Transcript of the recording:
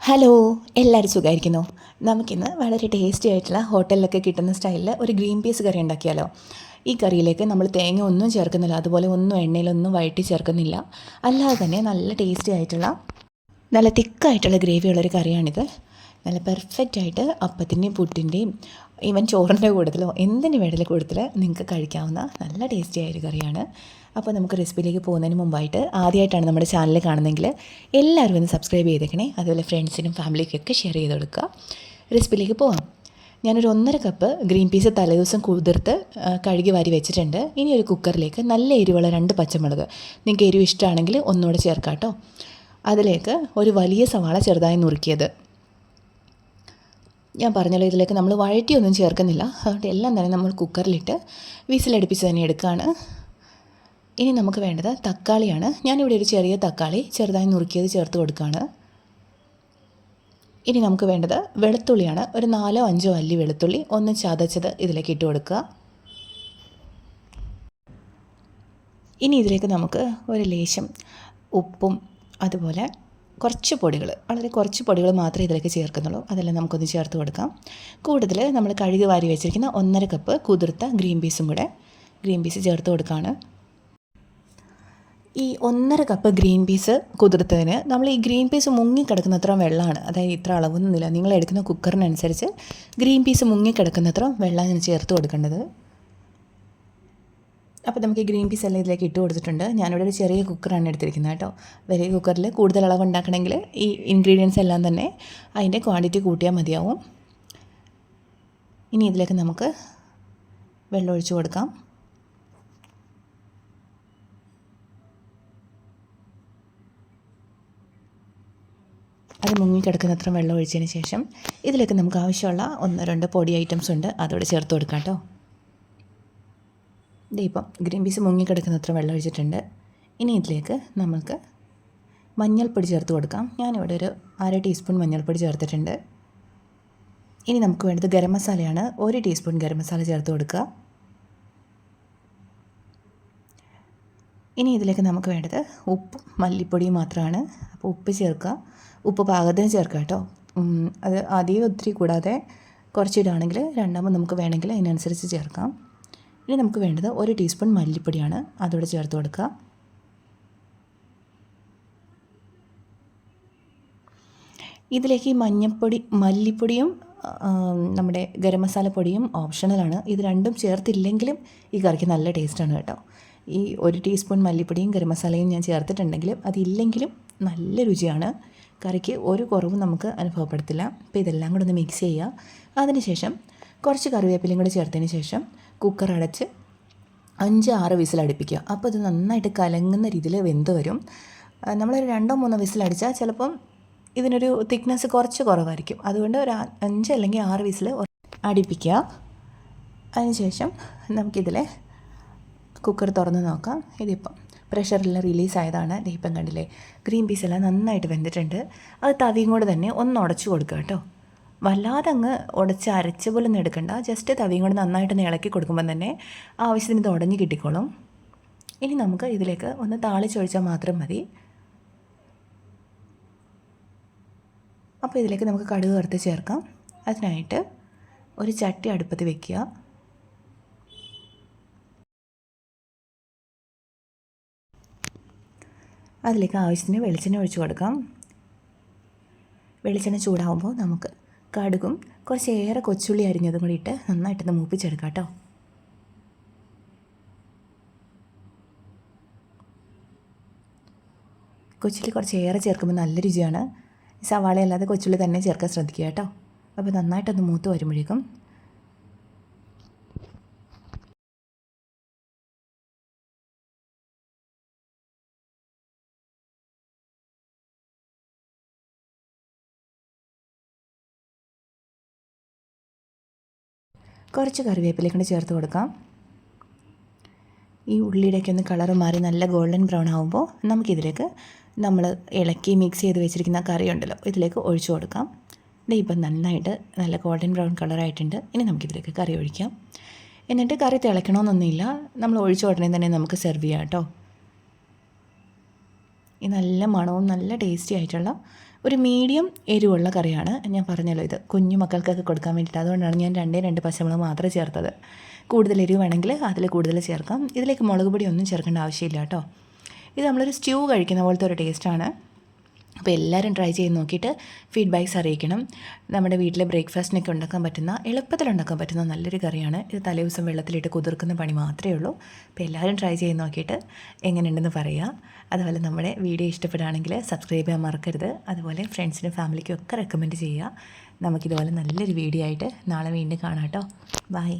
Hello എല്ലാവരും സുഖമായിരിക്കുന്നു നമുക്കിന്ന് വളരെ ടേസ്റ്റി ആയിട്ടുള്ള ഹോട്ടലിലൊക്കെ കിട്ടുന്ന സ്റ്റൈലിൽ ഒരു ഗ്രീൻ പീസ് കറി ഉണ്ടാക്കിയാലോ. ഈ കറിയിലേക്ക് നമ്മൾ തേങ്ങ ഒന്നും ചേർക്കുന്നില്ല അതുപോലെ ഒന്നും എണ്ണയിലൊന്നും വഴറ്റി ചേർക്കുന്നില്ല. അല്ലാതെ തന്നെ നല്ല ടേസ്റ്റി ആയിട്ടുള്ള നല്ല തിക്കായിട്ടുള്ള ഗ്രേവിയുള്ളൊരു കറിയാണിത്. നല്ല പെർഫെക്റ്റ് ആയിട്ട് അപ്പത്തിന്റെയും പുട്ടിന്റെയും ഈവൻ ചോറിന്റെ കൂട്ടത്തിലോ എന്തിന് വേടലെ കൂട്ടത്തിൽ നിങ്ങൾക്ക് കഴിക്കാവുന്ന നല്ല ടേസ്റ്റി ആയൊരു കറിയാണ്. അപ്പോൾ നമുക്ക് റെസിപ്പിയിലേക്ക് പോകുന്നതിന് മുമ്പായിട്ട് ആദ്യമായിട്ടാണ് നമ്മുടെ ചാനൽ കാണുന്നതെങ്കിൽ എല്ലാവരും ഒന്ന് സബ്സ്ക്രൈബ് ചെയ്തേക്കണേ. അതുപോലെ ഫ്രണ്ട്സിനും ഫാമിലിക്കൊക്കെ ഷെയർ ചെയ്ത് കൊടുക്കുക. റെസിപ്പിയിലേക്ക് പോവാം. ഞാനൊരു ഒന്നര കപ്പ് ഗ്രീൻ പീസ് തലേദിവസം കുതിർത്ത് കഴുകി വാരി വെച്ചിട്ടുണ്ട്. ഇനി ഒരു കുക്കറിലേക്ക് നല്ല എരിവുള്ള രണ്ട് പച്ചമുളക്. നിങ്ങൾക്ക് എരിവ് ഇഷ്ടമാണെങ്കിൽ ഒന്നുകൂടെ ചേർക്കാം കേട്ടോ അതിലേക്ക് ഒരു വലിയ സവാള ചെറുതായി നുറുക്കിയത്. ഞാൻ പറഞ്ഞല്ലോ ഇതിലേക്ക് നമ്മൾ വഴറ്റിയൊന്നും ചേർക്കുന്നില്ല. അതുകൊണ്ട് എല്ലാം തന്നെ നമ്മൾ കുക്കറിലിട്ട് വിസിലടുപ്പിച്ച് തന്നെ എടുക്കുകയാണ്. ഇനി നമുക്ക് വേണ്ടത് തക്കാളിയാണ്. ഞാനിവിടെ ഒരു ചെറിയ തക്കാളി ചെറുതായി നുറുക്കിയത് ചേർത്ത് കൊടുക്കുകയാണ്. ഇനി നമുക്ക് വേണ്ടത് വെളുത്തുള്ളിയാണ്. ഒരു നാലോ അഞ്ചോ അല്ലി വെളുത്തുള്ളി ഒന്ന് ചതച്ചത് ഇതിലേക്ക് ഇട്ട് കൊടുക്കുക. ഇനി ഇതിലേക്ക് നമുക്ക് ഒരു ലേശം ഉപ്പും അതുപോലെ കുറച്ച് പൊടികൾ വളരെ കുറച്ച് പൊടികൾ മാത്രമേ ഇതിലേക്ക് ചേർക്കുന്നുള്ളൂ. അതെല്ലാം നമുക്കൊന്ന് ചേർത്ത് കൊടുക്കാം. കൂടുതൽ നമ്മൾ കഴുകി വാരി വെച്ചിരിക്കുന്ന ഒന്നര കപ്പ് കുതിർത്ത ഗ്രീൻ പീസും കൂടെ ഗ്രീൻ പീസ് ചേർത്ത് കൊടുക്കുകയാണ് ഈ ഒന്നര കപ്പ് ഗ്രീൻ പീസ് കുതിർത്തതിന് നമ്മൾ ഈ ഗ്രീൻ പീസ് മുങ്ങിക്കിടക്കുന്നത്ര വെള്ളമാണ്. അതായത് ഇത്ര അളവൊന്നുമില്ല. നിങ്ങൾ എടുക്കുന്ന കുക്കറിനനുസരിച്ച് ഗ്രീൻ പീസ് മുങ്ങിക്കിടക്കുന്നത്ര വെള്ളമാണ് ചേർത്ത് കൊടുക്കേണ്ടത്. അപ്പോൾ നമുക്ക് ഈ ഗ്രീൻ പീസ് എല്ലാം ഇതിലേക്ക് ഇട്ട് കൊടുത്തിട്ടുണ്ട്. ഞാനിവിടെ ഒരു ചെറിയ കുക്കറാണ് എടുത്തിരിക്കുന്നത് കേട്ടോ. വലിയ കുക്കറിൽ കൂടുതൽ അളവ് ഉണ്ടാക്കണമെങ്കിൽ ഈ ഇൻഗ്രീഡിയൻസ് എല്ലാം തന്നെ അതിന്റെ ക്വാണ്ടിറ്റി കൂട്ടിയാൽ മതിയാവും. ഇനി ഇതിലേക്ക് നമുക്ക് വെള്ളം ഒഴിച്ച് കൊടുക്കാം. അത് മുങ്ങിക്കിടക്കുന്നത്ര വെള്ളം ഒഴിച്ചതിന് ശേഷം ഇതിലേക്ക് നമുക്ക് ആവശ്യമുള്ള ഒന്ന് രണ്ട് പൊടി ഐറ്റംസ് ഉണ്ട്. അതോടെ ചേർത്ത് കൊടുക്കാം കേട്ടോ. ദേ ഇപ്പം ഗ്രീൻ പീസ് മുങ്ങിക്കിടക്കുന്നത്ര വെള്ളം ഒഴിച്ചിട്ടുണ്ട്. ഇനി ഇതിലേക്ക് നമുക്ക് മഞ്ഞൾപ്പൊടി ചേർത്ത് കൊടുക്കാം. ഞാനിവിടെ ഒരു അര ടീസ്പൂൺ മഞ്ഞൾപ്പൊടി ചേർത്തിട്ടുണ്ട്. ഇനി നമുക്ക് വേണ്ടത് ഗരം മസാലയാണ്. ഒരു ടീസ്പൂൺ ഗരം മസാല ചേർത്ത് കൊടുക്കുക. ഇനി ഇതിലേക്ക് നമുക്ക് വേണ്ടത് ഉപ്പും മല്ലിപ്പൊടിയും മാത്രമാണ്. അപ്പോൾ ഉപ്പ് ചേർക്കുക. ഉപ്പ് പാകത്തിന് ചേർക്കുക കേട്ടോ. അത് അധികം ഒത്തിരി കൂടാതെ കുറച്ചിടുകയാണെങ്കിൽ രണ്ടാമത് നമുക്ക് വേണമെങ്കിൽ അതിനനുസരിച്ച് ചേർക്കാം. ഇനി നമുക്ക് വേണ്ടത് ഒരു ടീസ്പൂൺ മല്ലിപ്പൊടിയാണ്. അതോടെ ചേർത്ത് കൊടുക്കുക. ഇതിലേക്ക് ഈ മഞ്ഞൾപ്പൊടി മല്ലിപ്പൊടിയും നമ്മുടെ ഗരം മസാല പൊടിയും ഓപ്ഷണലാണ് ഇത് രണ്ടും ചേർത്തില്ലെങ്കിലും ഈ കറിക്ക് നല്ല ടേസ്റ്റാണ് കേട്ടോ. ഈ ഒരു ടീസ്പൂൺ മല്ലിപ്പൊടിയും ഗരം മസാലയും ഞാൻ ചേർത്തിട്ടുണ്ടെങ്കിലും അതില്ലെങ്കിലും നല്ല രുചിയാണ്. കറിക്ക് ഒരു കുറവും നമുക്ക് അനുഭവപ്പെടുത്തില്ല. അപ്പോൾ ഇതെല്ലാം കൂടെ ഒന്ന് മിക്സ് ചെയ്യുക. അതിനുശേഷം കുറച്ച് കറിവേപ്പിലയും കൂടി ചേർത്തതിന് ശേഷം കുക്കർ അടച്ച് അഞ്ച് ആറ് വിസിൽ അടുപ്പിക്കുക അപ്പോൾ ഇത് നന്നായിട്ട് കലങ്ങുന്ന രീതിയിൽ വെന്ത് വരും. നമ്മളൊരു രണ്ടോ മൂന്നോ വിസിൽ അടിച്ചാൽ ചിലപ്പം ഇതിനൊരു തിക്നെസ് കുറച്ച് കുറവായിരിക്കും. അതുകൊണ്ട് ഒരു അഞ്ച് അല്ലെങ്കിൽ ആറ് വിസിൽ അടുപ്പിക്കുക. അതിനുശേഷം നമുക്കിതിലെ കുക്കർ തുറന്ന് നോക്കാം. ഇതിപ്പം പ്രഷറെല്ലാം റിലീസായതാണ് ദീപം കണ്ടില്ലേ ഗ്രീൻ പീസ് എല്ലാം നന്നായിട്ട് വെന്തിട്ടുണ്ട്. അത് തവിയും കൂടെ തന്നെ ഒന്ന് ഉടച്ചു കൊടുക്കുക കേട്ടോ. വല്ലാതെ അങ്ങ് ഉടച്ച് അരച്ച പോലെ ഒന്നും എടുക്കണ്ട. ജസ്റ്റ് തവിയും കൂടെ നന്നായിട്ടൊന്ന് ഇളക്കി കൊടുക്കുമ്പോൾ തന്നെ ആവശ്യത്തിന് ഇത് ഉടഞ്ഞ് കിട്ടിക്കോളും. ഇനി നമുക്ക് ഇതിലേക്ക് ഒന്ന് താളിച്ചൊഴിച്ചാൽ മാത്രം മതി. അപ്പോൾ ഇതിലേക്ക് നമുക്ക് കടുക് വറുത്ത് ചേർക്കാം. അതിനായിട്ട് ഒരു ചട്ടി അടുപ്പത്ത് വെക്കുക. അതിലേക്ക് ആവശ്യത്തിന് വെളിച്ചെണ്ണ ഒഴിച്ചു കൊടുക്കാം. വെളിച്ചെണ്ണ ചൂടാവുമ്പോൾ നമുക്ക് കടുകും കുറച്ചേറെ കൊച്ചുള്ളി അരിഞ്ഞതും കൂടി ഇട്ട് നന്നായിട്ടൊന്ന് മൂപ്പിച്ചെടുക്കാം കേട്ടോ. കൊച്ചുള്ളി കുറച്ചേറെ ചേർക്കുമ്പോൾ നല്ല രുചിയാണ്. സവാള അല്ലാതെ കൊച്ചുള്ളി തന്നെ ചേർക്കാൻ ശ്രദ്ധിക്കുക കേട്ടോ. അപ്പോൾ നന്നായിട്ടൊന്ന് മൂത്ത് വരുമ്പോഴേക്കും കുറച്ച് കറിവേപ്പിലേക്ക് കൊണ്ട് ചേർത്ത് കൊടുക്കാം. ഈ ഉള്ളിയുടെയൊക്കെ ഒന്ന് കളറ് മാറി നല്ല ഗോൾഡൻ ബ്രൗൺ ആകുമ്പോൾ നമുക്കിതിലേക്ക് നമ്മൾ ഇളക്കി മിക്സ് ചെയ്ത് വെച്ചിരിക്കുന്ന കറി ഉണ്ടല്ലോ ഇതിലേക്ക് ഒഴിച്ചു കൊടുക്കാം. ഇത് ഇപ്പം നന്നായിട്ട് നല്ല ഗോൾഡൻ ബ്രൗൺ കളറായിട്ടുണ്ട്. ഇനി നമുക്കിതിലേക്ക് കറി ഒഴിക്കാം. എന്നിട്ട് കറി തിളയ്ക്കണമെന്നൊന്നുമില്ല. നമ്മൾ ഒഴിച്ച ഉടനെ തന്നെ നമുക്ക് സെർവ് ചെയ്യാം കേട്ടോ. ഈ നല്ല മണവും നല്ല ടേസ്റ്റി ആയിട്ടുള്ള ഒരു മീഡിയം എരിവുള്ള കറിയാണ് ഞാൻ പറഞ്ഞല്ലോ ഇത്. കുഞ്ഞു മക്കൾക്കൊക്കെ കൊടുക്കാൻ വേണ്ടിയിട്ട്. അതുകൊണ്ടാണ് ഞാൻ രണ്ടേ രണ്ട് പച്ചമുളക് മാത്രമേ ചേർത്തത്. കൂടുതൽ എരിവ് വേണമെങ്കിൽ അതിൽ കൂടുതൽ ചേർക്കാം. ഇതിലേക്ക് മുളക് പൊടി ഒന്നും ചേർക്കേണ്ട ആവശ്യമില്ല കേട്ടോ. ഇത് നമ്മളൊരു സ്റ്റ്യൂ കഴിക്കുന്ന പോലത്തെ ഒരു ടേസ്റ്റാണ് അപ്പോൾ എല്ലാവരും ട്രൈ ചെയ്ത് നോക്കിയിട്ട് ഫീഡ്ബാക്ക്സ് അറിയിക്കണം. നമ്മുടെ വീട്ടിലെ ബ്രേക്ക്ഫാസ്റ്റിനൊക്കെ ഉണ്ടാക്കാൻ പറ്റുന്ന എളുപ്പത്തിൽ ഉണ്ടാക്കാൻ പറ്റുന്ന നല്ലൊരു കറിയാണ്. ഇത് തലേ ദിവസം വെള്ളത്തിലിട്ട് കുതിർക്കുന്ന പണി മാത്രമേ ഉള്ളൂ. അപ്പോൾ എല്ലാവരും ട്രൈ ചെയ്ത് നോക്കിയിട്ട് എങ്ങനെയുണ്ടെന്ന് പറയുക അതുപോലെ നമ്മുടെ വീഡിയോ ഇഷ്ടപ്പെടുകയാണെങ്കിൽ സബ്സ്ക്രൈബ് ചെയ്യാൻ മറക്കരുത്. അതുപോലെ ഫ്രണ്ട്സിനും ഫാമിലിക്കും ഒക്കെ റെക്കമെൻഡ് ചെയ്യുക. നമുക്കിതുപോലെ നല്ലൊരു വീഡിയോ ആയിട്ട് നാളെ വീണ്ടും കാണാം കേട്ടോ. ബൈ